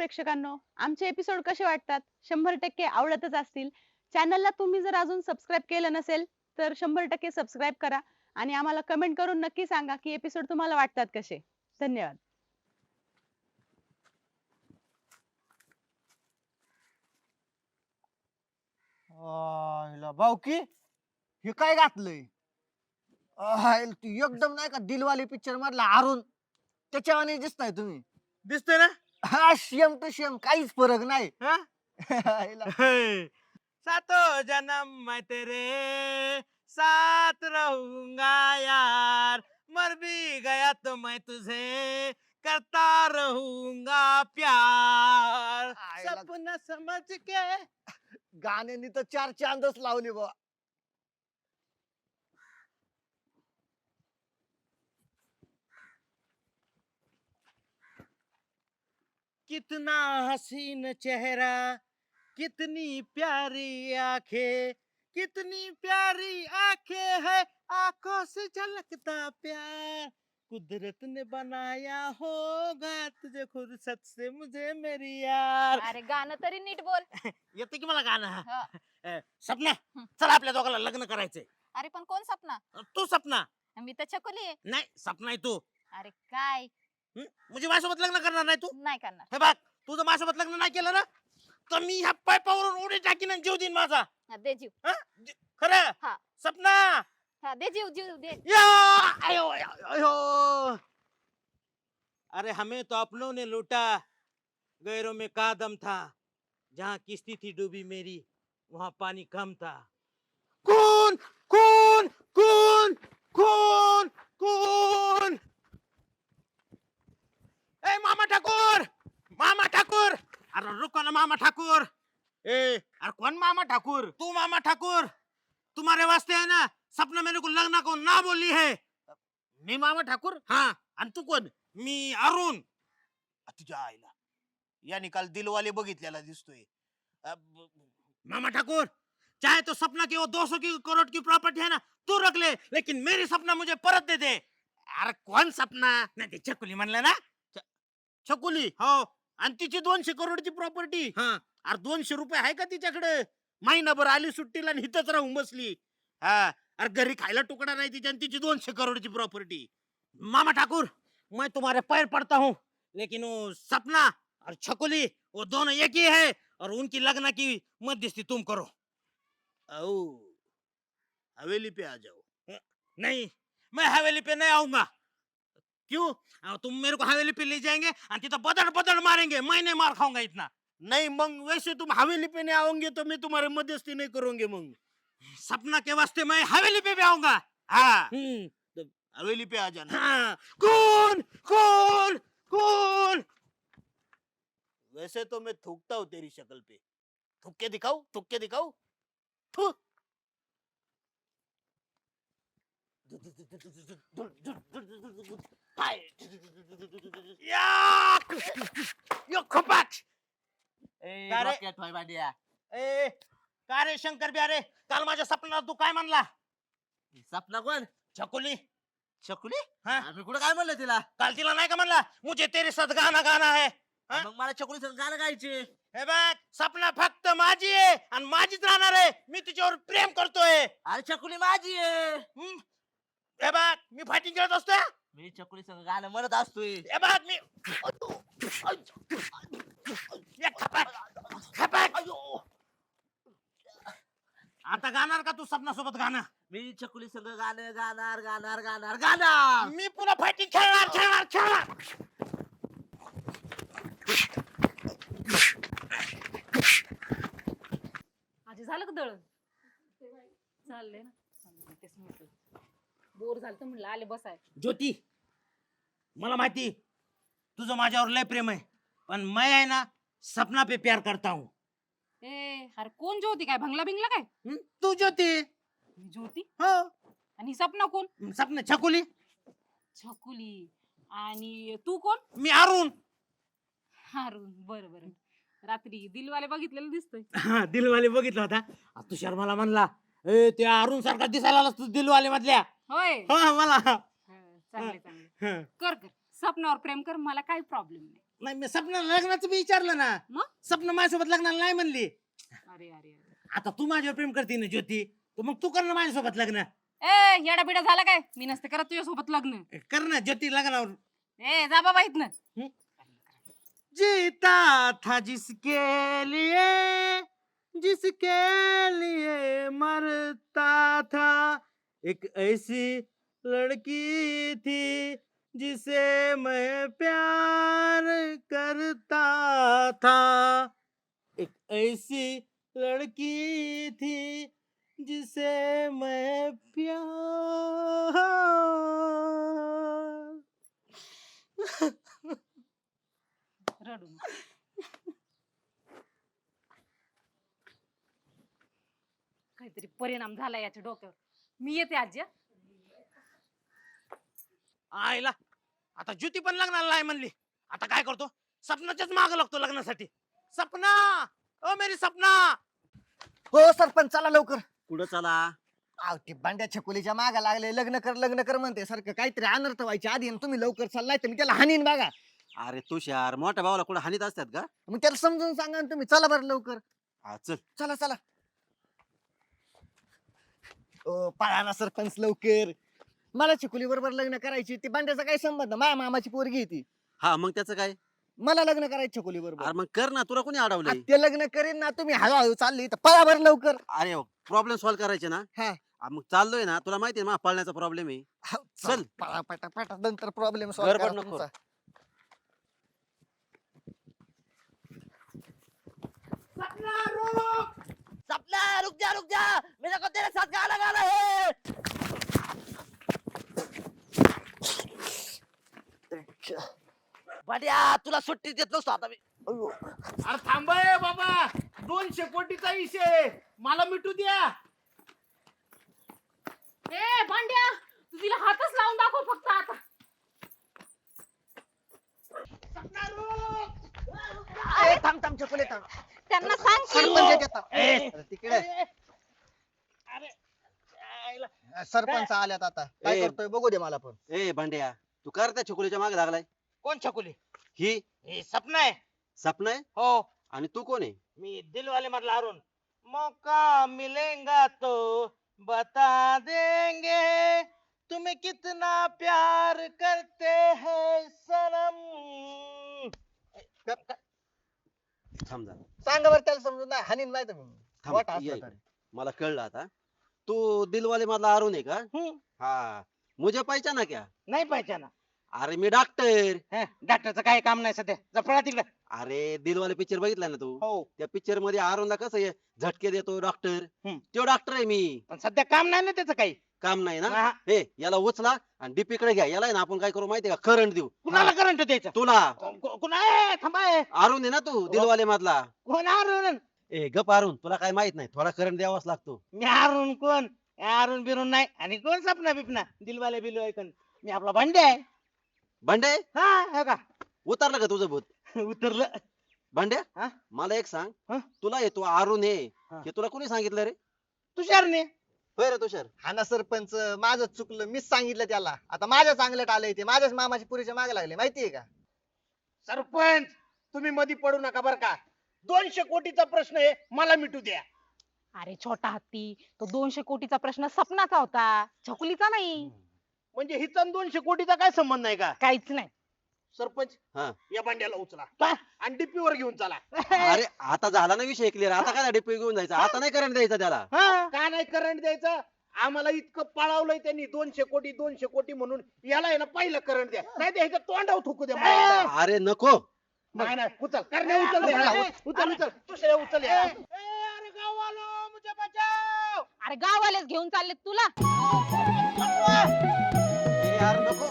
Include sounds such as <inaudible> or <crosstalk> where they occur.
प्रेक्षकांनो आमचे एपिसोड कसे वाटतात? शंभर टक्के आवडतच असतील. चॅनलला तुम्ही जर अजून सबस्क्राईब केलं नसेल तर शंभर टक्के सबस्क्राईब करा आणि आम्हाला कमेंट करून नक्की सांगा की एपिसोड तुम्हाला वाटतात कसे. धन्यवाद. आयला बावकी हे काय घातलंय? आयला तू एकदम नाही का दिलवाले पिक्चर मधला अरुण त्याच्यावाने दिसताय तुम्ही. दिसतोय ना? हा शेम टू शेम काहीच फरक नाही हा? <laughs> सातो जन्म मैं तेरे साथ रहूंगा यार मर भी गया तो मैं तुझे करता रहूंगा प्यार आयला. सपना समझ के <laughs> गाण्यानी तर चार चांदच लावले बा कितना हसीन चेहरा कितनी प्यारी आंखें कितनी प्यारी आंखें है आंखों से झलकता प्यार। कुदरत ने बनाया होगा तुझे फुर्सत से मुझे मेरी यार। अरे गाणं तरी नीट बोल. <laughs> येते की मला गाणं? हा. <laughs> अ, सपना. चला आपल्या दोघाला लग्न करायचंय. अरे पण कोण सपना? तू सपना. मी तर छकुली आहे. नाही सपना आहे तू. अरे काय? हं? म्हणजे माझ्यासोबत लग्न करणार नाही तू? नाही करणार. हे बघ तुझं माझ्यासोबत लग्न नाही केलं ना तर मी ह्या पायपावरून उडी टाकीन आणि जीव देईन माझा. हा, दे जीव. हं? खरं? हा. सपना! हा दे जीव जीव दे. या! आयो आयो आयो अरे हमें तो अपनों ने लूटा। गैरों में का दम था? जहाँ किस्ती थी डूबी मेरी वहाँ पानी कम था। कौन कौन कौन कौन कौन! ए मामा ठाकुर! मामा ठाकुर! अरे रुको ना मामा ठाकुर। ए अरे कौन मामा ठाकुर? तू मामा ठाकुर। तुम्हारे वास्ते है ना सपना मेरे को लगना को ना बोली है। मी मामा ठाकुर? हाँ। आणि तू कोण? मी अरुण। आ, तुझ्या आईला. या निकाल दिलवाले बघितलेला दिसतोय. अ, ब- मामा ठाकुर चाहे तो सपना की वो 200 की करोड़ की प्रॉपर्टी है ना तू रख ले लेकिन मेरी सपना मुझे परत दे दे। अरे कौन सपना? नाही ते चकुली म्हणलं ना छकुली हो. आणि तिची दोनशे करोडची प्रॉपर्टी हा. अरे दोनशे रुपये आहे का तिच्याकडे? महिनाभर आली सुट्टीला आणि इथंच राहून बसली. हा. अरे घरी खायला तुकडा नाही तिच्या आणि तिची दोनशे करोडची प्रॉपर्टी मामा ठाकुर मैं तुम्हारे पैर पड़ता हूँ लेकिन वो सपना और छकुली वो दोनों एक ही है और उनकी लगना की मध्यस्थी तुम करो। औ हवेली पे आ जाओ। नहीं मैं हवेली पे नहीं आऊंगा। क्यों? तुम मेरे को हवेली पे ले जाएँगे तिथं बदड़ बदड़ मारेंगे मैं नहीं मार खाऊँगा इतना। नहीं मग वैसे तुम हवेली पे नहीं आओगे तो मैं तुम्हारे मध्यस्थी नहीं करूँगे मग। सपना के वास्ते मैं हवेली पे भी आऊँगा। हाँ। हम्म, हवेली पे आ जाना। हाँ, कौन कौन कौन। वैसे तो मैं थूकता हूँ तेरी शक्ल पे। थूक के दिखाऊ थूक के दिखाऊ? थू या यो खपाट का रे? ए का रे शंकर बिहारे काल माझ्या सपनात तू काय म्हणला? सपना कोण? छकुली. छकुली? हा? आम्ही कुठं काय म्हणलं तिला? काल तिला नाही का म्हणला? मुझे तेरे साथ गाना गाना है. हा? मग मला छकुली संग गाणं गायचे. हे बघ सपना फक्त माझी आहे आणि माझीच राहणार आहे. मी तिच्यावर प्रेम करतोय. अरे छकुली माझी आहे. हम्म? हे बघ मी फायटिंग खेळत असतोय? मी छकुली संग गाणं म्हणत असतोय. बघ मी ये खपाट. खपाट. आता गाणार का तू सपना सोबत गाणं? मी छकुली संग गाणं गाणार गाणार गाणार गाणार. मी पुन्हा फायटिंग खेळणार खेळणार खेळणार. आजी झालं का दळण? चाललंय ना. तेच म्हटलं. बोर झालं म्हणलं आले बसाय. ज्योती मला माहिती तुझं माझ्यावर लय प्रेम आहे पण मैं आहे ना सपना पे प्यार करता हूँ. ए अरे कोण ज्योती? काय भंगला बिंगला काय? तू ज्योती. ज्योती? हो. आणि सपना कोण? सपना छकुली. छकुली. आणि तू कोण? मी अरुण. अरुण बरं बरं. रात्री दिलवाले बघितलेलं दिसतोय. हा, दिलवाले बघितला होता. आ, तुषार मला म्हणला ए त्या अरुण सारखा दिसायला आलास तू दिलवाले मधल्या. होय. हो मला हा, चांगले चांगले हं. कर कर. सपनावर प्रेम कर मला काही प्रॉब्लेम नाही. नाही मी सपना लग्नाचं बी विचारलं ना. मग? सपना माझ्यासोबत लग्नाला नाही म्हणली. अरे अरे अरे. आता तू माझ्यावर प्रेम करते ना ज्योती. तर मग तू कर ना माझ्यासोबत लग्न. ए येडा बिडा झाला काय? मी नसते करत तुझ्यासोबत लग्न. कर ना ज्योती लग्नावर. ए जा बाबा इथनं. जीता था जिसके लिए जिसके लिए मरता था. एक ऐसी लड़की थी जिसे मैं प्यार करता था। एक ऐसी लड़की थी जिसे मैं प्यार <laughs> रडू काहीतरी परिणाम झाला याच्या डोक्यावर. मी येते आजी. आईला आता ज्योती पण लग्नाला नाही म्हणली. आता काय करतो? सपनाच्याच माग लागतो लग्नासाठी. सपना! ओ मेरी सपना! हो सरपंच चला लवकर. कुठं चला? आव ते बांड्या छकुलीच्या मागा लागले. लग्न कर लग्न कर म्हणते. सारखं काहीतरी अनर्थ व्हायच्या आधी आणि तुम्ही लवकर चाललाय तर मी त्याला हानीन बघा. अरे तुषार मोठ्या भावाला कुठं हानीत असतात का? मग त्याला समजून सांगा ना तुम्ही चला बरं लवकर. हा, चल. चला चला. ओ पळा ना सरपंच लवकर. मला छकुली बरोबर लग्न करायची ती बांड्याचा काय संबंध? माझ्या मामाची पोरगी आहे ती. हा मग त्याचं काय? मला लग्न करायचं छकुली बरोबर. अरे मग कर ना तुला कोणी अडवलंय? ते लग्न करीन ना तुम्ही हळूहळू चालली तर पळा बरं लवकर. अरे प्रॉब्लेम सॉल्व्ह करायचे ना? हा. आ, मग चाललोय ना तुला माहिती आहे ना पळण्याचा प्रॉब्लेम आहे. हाव, चल. पळा पटा पटा नंतर प्रॉब्लेम गडबड नको. रुक! सपना रुक जा रुक जा! मेरे को तेरे साथ गाना गाना है बड्या तुला सुट्टी देत नसतो आता मी अरे थांबय बाबा दोनशे कोटीचा विषय मला मिटू द्या ए भांड्या तू तिला हातच लावून दाखव फक्त आता सपना रुक ए, थांब थांब छकुली थांब त्यांना सांग. सरपंच. ए. तिकडे. सरपंच आल्यात आता. काय ए. करतोय बघू दे मला पण. ए भांड्या तू कर त्या छोकुलीच्या मागे लागलाय. कोण छकुली? ही? हे सपना आहे. सपना आहे? हो. आणि तू कोण आहे? मी दिलवाले मधला अरुण. मौका मिलेगा तो बता देंगे. तुम्हें कितना प्यार करते हैं सनम. थांब जरा. सांगा बरं त्याला समजून नाही. हानीन नाही थांब, वाट असलं. तरी. मला कळलं आता. तू दिलवाले मधला अरुण आहे का? हम्म. हा. मुझे पहचाना क्या? नाही पाहिजे अरे मी डॉक्टर ना डॉक्टरचं काय काम नाही सध्या. जपळा तिकडे. अरे दिलवाले पिक्चर बघितला ना तू? हो. त्या पिक्चरमध्ये अरुणला कसं आहे झटके देतो डॉक्टर हम्म. तो डॉक्टर आहे मी. पण सध्या काम नाही ना त्याचं काही. काम नाही ना? हा. हे याला उचला आणि डीपी कडे घ्या. याला आहे ना आपण काय करू माहितीये का? करंट देऊ. कुणाला करंट द्यायचं? तुला. कुणा थांबा. अरुण आहे ना तू दिलवाले मधला. कोण अरुण ए गप अरुण तुला काय माहीत नाही थोडा करंट द्यावाच लागतो. मी अरुण कोण? अरुण बिरुण नाही. आणि कोण सपना बिपना? दिलवाले बिलवाले कोण मी आपला भांडे आहे. भांडे? हा हो का? उतरलं का तुझं भूत? <laughs> उतरलं. भांड्या हा? मला एक सांग. हा? तुला येतो अरुण हा. हे तुला कोणी सांगितलं रे? तुषारने होय रे तुषार. हा ना सरपंच माझं चुकलं मीच सांगितलं त्याला. आता माझ्या चांगल्यात आलंय ते. माझ्याच मामाची पुरीच्या मागे लागले माहितीये का? सरपंच तुम्ही मधी पडू नका बर का. दोनशे कोटीचा प्रश्न आहे मला मिटू द्या. अरे छोटा हत्ती तो दोनशे कोटीचा प्रश्न सपनाचा होता छकुलीचा नाही. म्हणजे हिचा आणि दोनशे कोटीचा काय संबंध नाही का? काहीच नाही. सरपंच हा. या भांड्याला उचला. आणि डिप्पी वर घेऊन चला. अरे आता झाला ना विषय क्लिअर आता काय डिपी घेऊन जायचा? आता नाही करंट द्यायचा त्याला. का नाही करंट द्यायचं? आम्हाला इतकं पळावलंय त्यांनी. दोनशे कोटी दोनशे कोटी म्हणून याला आहे ना पहिलं करंट द्या. नाही द्यायचं तोंडावर थुकू द्या. अरे नको. नाही नाही उचल. करण्या उचल दे. उचला, उचल उचल. दुसऱ्या उचल या. अरे गाववालो मुझे बचाओ. अरे गावालेच घेऊन चालले तुला. ए यार नको.